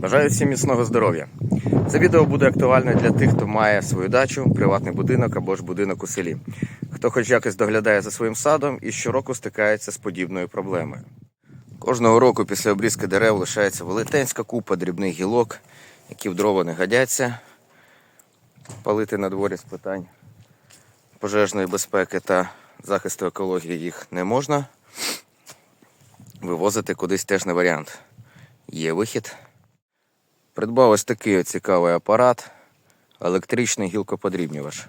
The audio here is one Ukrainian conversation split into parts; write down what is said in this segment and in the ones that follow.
Бажаю всім міцного здоров'я. Це відео буде актуальне для тих, хто має свою дачу, приватний будинок або ж будинок у селі. Хто хоч якось доглядає за своїм садом і щороку стикається з подібною проблемою. Кожного року після обрізки дерев лишається велетенська купа дрібних гілок, які в дрова не годяться. Палити на дворі з питань пожежної безпеки та захисту екології їх не можна. Вивозити кудись теж не варіант. Є вихід. Придбав ось такий цікавий апарат. Електричний гілкоподрібнювач.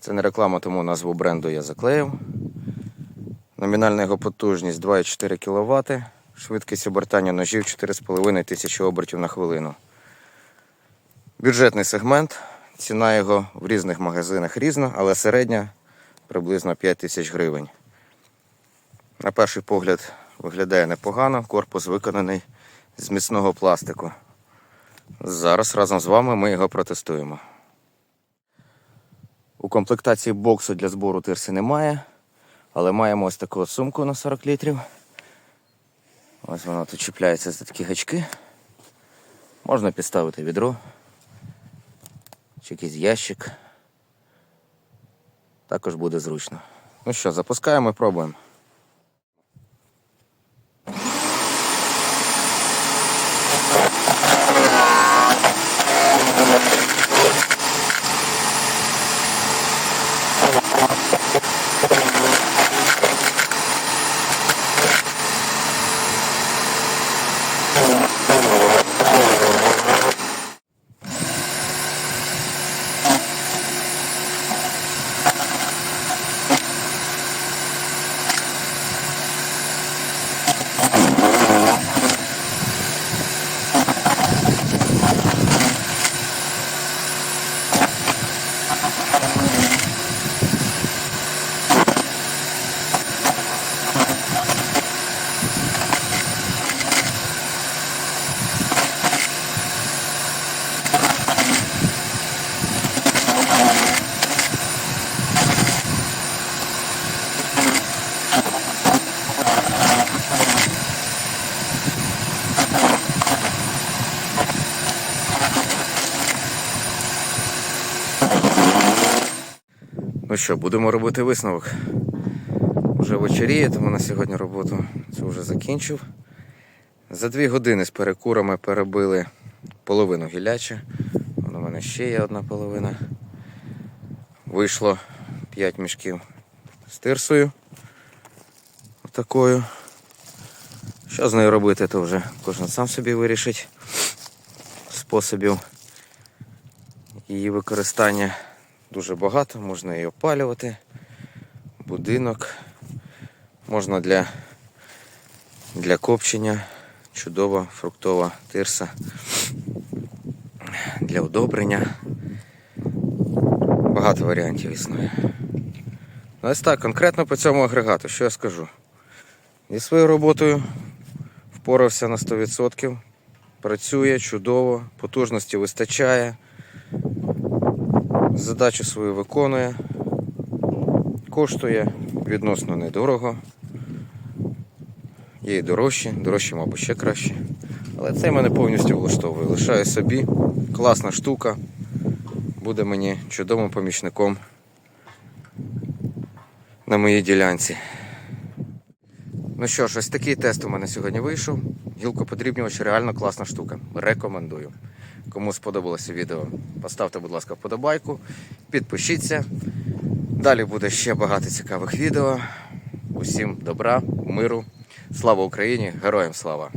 Це не реклама, тому назву бренду я заклеїв. Номінальна його потужність 2,4 кВт, швидкість обертання ножів 4,5 тисячі обертів на хвилину. Бюджетний сегмент. Ціна його в різних магазинах різна, але середня приблизно 5 тисяч гривень. На перший погляд виглядає непогано, корпус виконаний з міцного пластику. Зараз разом з вами ми його протестуємо. У комплектації боксу для збору тирси немає, але маємо ось таку сумку на 40 літрів. Ось вона тут чіпляється за такі гачки. Можна підставити відро чи якийсь ящик. Також буде зручно. Ну що, запускаємо і пробуємо. Yeah. Ну що, будемо робити висновок. Вже вечеріє, тому на сьогодні роботу цю вже закінчив. За дві години з перекурами перебили половину гіляча. У мене ще є одна половина. Вийшло 5 мішків з тирсою. Отакою. Що з нею робити, то вже кожен сам собі вирішить способів її використання дуже багато, можна її опалювати, будинок, можна для, для копчення, чудова фруктова тирса, для удобрення. Багато варіантів існує. Ну, Ось так, конкретно по цьому агрегату, що я скажу? Зі своєю роботою впорався на 100%. Працює чудово, потужності вистачає задачу свою виконує, коштує відносно недорого. Є і дорожчі, дорожчі, мабуть, ще краще. Але цей мене повністю влаштовує. Лишаю собі. Класна штука. Буде мені чудовим помічником на моїй ділянці. Ну що ж, ось такий тест у мене сьогодні вийшов. Гілкоподрібнювач реально класна штука. Рекомендую. Кому сподобалося відео, поставте, будь ласка, вподобайку, підпишіться. Далі буде ще багато цікавих відео. Усім добра, миру. Слава Україні! Героям слава!